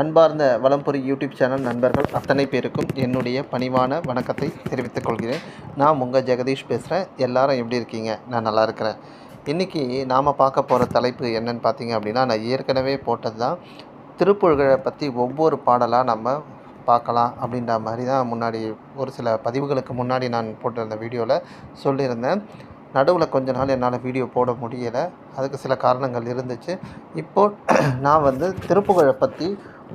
அன்பார்ந்த Valampuri YouTube channel நண்பர்கள் அத்தனை பேருக்கும் என்னுடைய பணிவான வணக்கத்தை தெரிவித்துக் கொள்கிறேன். நான் உங்கள் ஜெகதீஷ் பேசுகிறேன் எல்லாரும் எப்படி இருக்கீங்க? நான் நல்லா இருக்கிறேன். இன்றைக்கி நாம் பார்க்க போகிற தலைப்பு என்னன்னு பார்த்தீங்க அப்படின்னா நான் ஏற்கனவே போட்டது தான் திருப்புகழை பற்றி ஒவ்வொரு பாடலாக நம்ம பார்க்கலாம் அப்படின்ற மாதிரி தான் முன்னாடி ஒரு சில பதிவுகளுக்கு முன்னாடி நான் போட்டிருந்த வீடியோவில் சொல்லியிருந்தேன். நடுவில் கொஞ்ச நாள் என்னால் வீடியோ போட முடியலை. அதுக்கு சில காரணங்கள் இருந்துச்சு. இப்போ நான் வந்து திருப்புகழை பற்றி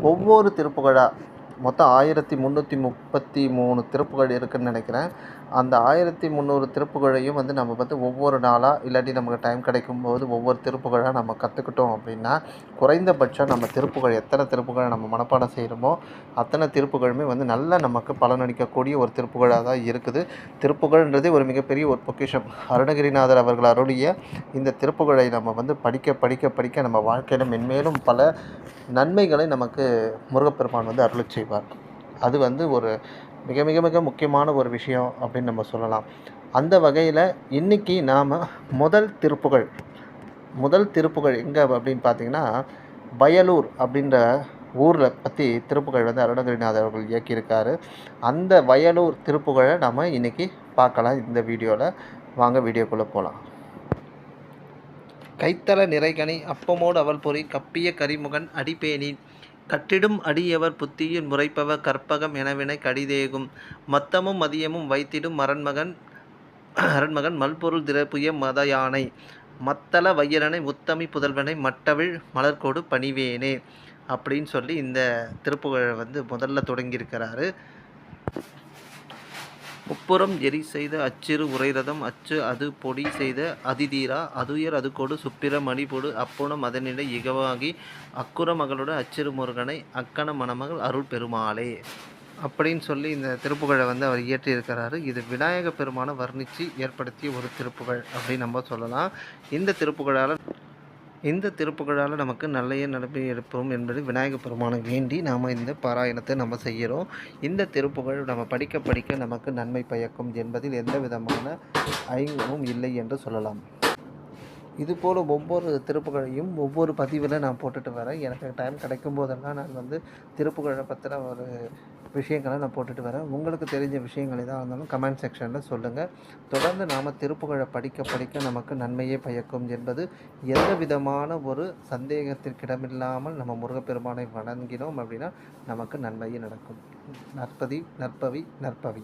ஒவ்வொரு திருப்புகழாக மொத்தம் ஆயிரத்தி முந்நூற்றி முப்பத்தி மூணு திருப்புகழ் இருக்குதுன்னு நினைக்கிறேன். அந்த ஆயிரத்தி முந்நூறு திருப்புகழையும் வந்து நம்ம வந்து ஒவ்வொரு நாளாக இல்லாட்டி நமக்கு டைம் கிடைக்கும்போது ஒவ்வொரு திருப்புகழாக நம்ம கற்றுக்கிட்டோம் அப்படின்னா குறைந்தபட்சம் நம்ம திருப்புகழ் எத்தனை திருப்புகழை நம்ம மனப்பாடம் செய்கிறோமோ அத்தனை திருப்புகழுமே வந்து நல்லா நமக்கு பலனளிக்கக்கூடிய ஒரு திருப்புகழாக தான் இருக்குது. திருப்புகழ்ன்றதே ஒரு மிகப்பெரிய ஒரு பொக்கிஷம். அருணகிரிநாதர் அவர்கள் அருளிய இந்த திருப்புகழை நம்ம வந்து படிக்க படிக்க படிக்க நம்ம வாழ்க்கையில் மென்மேலும் பல நன்மைகளை நமக்கு முருகப்பெருமான் வந்து அருளச் செய்வார். அது வந்து ஒரு மிக மிக மிக முக்கியமான ஒரு விஷயம் அப்படின்னு நம்ம சொல்லலாம். அந்த வகையில் இன்றைக்கி நாம் முதல் திருப்புகழ் முதல் திருப்புகழ் எங்கே அப்படின்னு பார்த்தீங்கன்னா வயலூர் அப்படின்ற ஊரில் பற்றி திருப்புகழ் வந்து அருணகிரிநாதர் அவர்கள் இயக்கியிருக்காரு. அந்த வயலூர் திருப்புகழை நம்ம இன்றைக்கி பார்க்கலாம். இந்த வீடியோவில் வாங்க வீடியோக்குள்ளே போகலாம் கைத்தல நிறைகனி அப்பமோடு அவள் பொறி கப்பிய கரிமுகன் அடிப்பேனின் கட்டிடும் அடியவர் புத்தியில் முறைப்பவர் கற்பகம் எனவினை கடிதேகும். மத்தமும் மதியமும் வைத்திடும் அரண்மகன் அரண்மகன் மல்பொருள் திரப்புய மத யானை மத்தள வையரனை முத்தமி புதல்வனை மட்டவிழ் மலர்கோடு பணிவேனே. அப்படின்னு சொல்லி இந்த திருப்புகழை வந்து முதல்ல தொடங்கியிருக்கிறாரு. முப்புறம் எரி செய்த அச்சிறு உரைரதம் அச்சு அது பொடி செய்த அதிதீரா அதுயர் அதுகொடு சுப்பிர மணிபொடு அப்புணம் அதனிடை இகவாகி அக்குற மகளோட அச்சிறு முருகனை அக்கன மணமகள் அருள் பெருமாளே. அப்படின்னு சொல்லி இந்த திருப்புகழை வந்து அவர் இயற்றியிருக்கிறாரு. இது விநாயக பெருமானை வர்ணித்து ஏற்படுத்திய ஒரு திருப்புகழ் அப்படின்னு நம்ம சொல்லலாம். இந்த திருப்புகழால் இந்த திருப்புகழால் நமக்கு நல்லைய நடப்பை எடுப்போம் என்பது விநாயகப் பெருமானை வேண்டி நாம் இந்த பாராயணத்தை நம்ம செய்கிறோம். இந்த திருப்புகழ் நம்ம படிக்க படிக்க நமக்கு நன்மை பயக்கும் என்பதில் எந்த விதமான ஐயமும் இல்லை என்று சொல்லலாம். இதுபோல் ஒவ்வொரு திருப்புகழையும் ஒவ்வொரு பதிவில் நான் போட்டுட்டு வரேன். எனக்கு டைம் கிடைக்கும் போதெல்லாம் நான் வந்து திருப்புகழை பற்றின ஒரு விஷயங்களை நான் போட்டுட்டு வரேன். உங்களுக்கு தெரிஞ்ச விஷயங்கள் எதாக இருந்தாலும் கமெண்ட் செக்ஷனில் சொல்லுங்கள் தொடர்ந்து நாம் திருப்புகழை படிக்க படிக்க நமக்கு நன்மையே பயக்கும் என்பது எந்த விதமான ஒரு சந்தேகத்திற்கிடமில்லாமல் நம்ம முருகப்பெருமானை வணங்கினோம் அப்படின்னா நமக்கு நன்மையே நடக்கும். நற்பதி நற்பவி நற்பவி.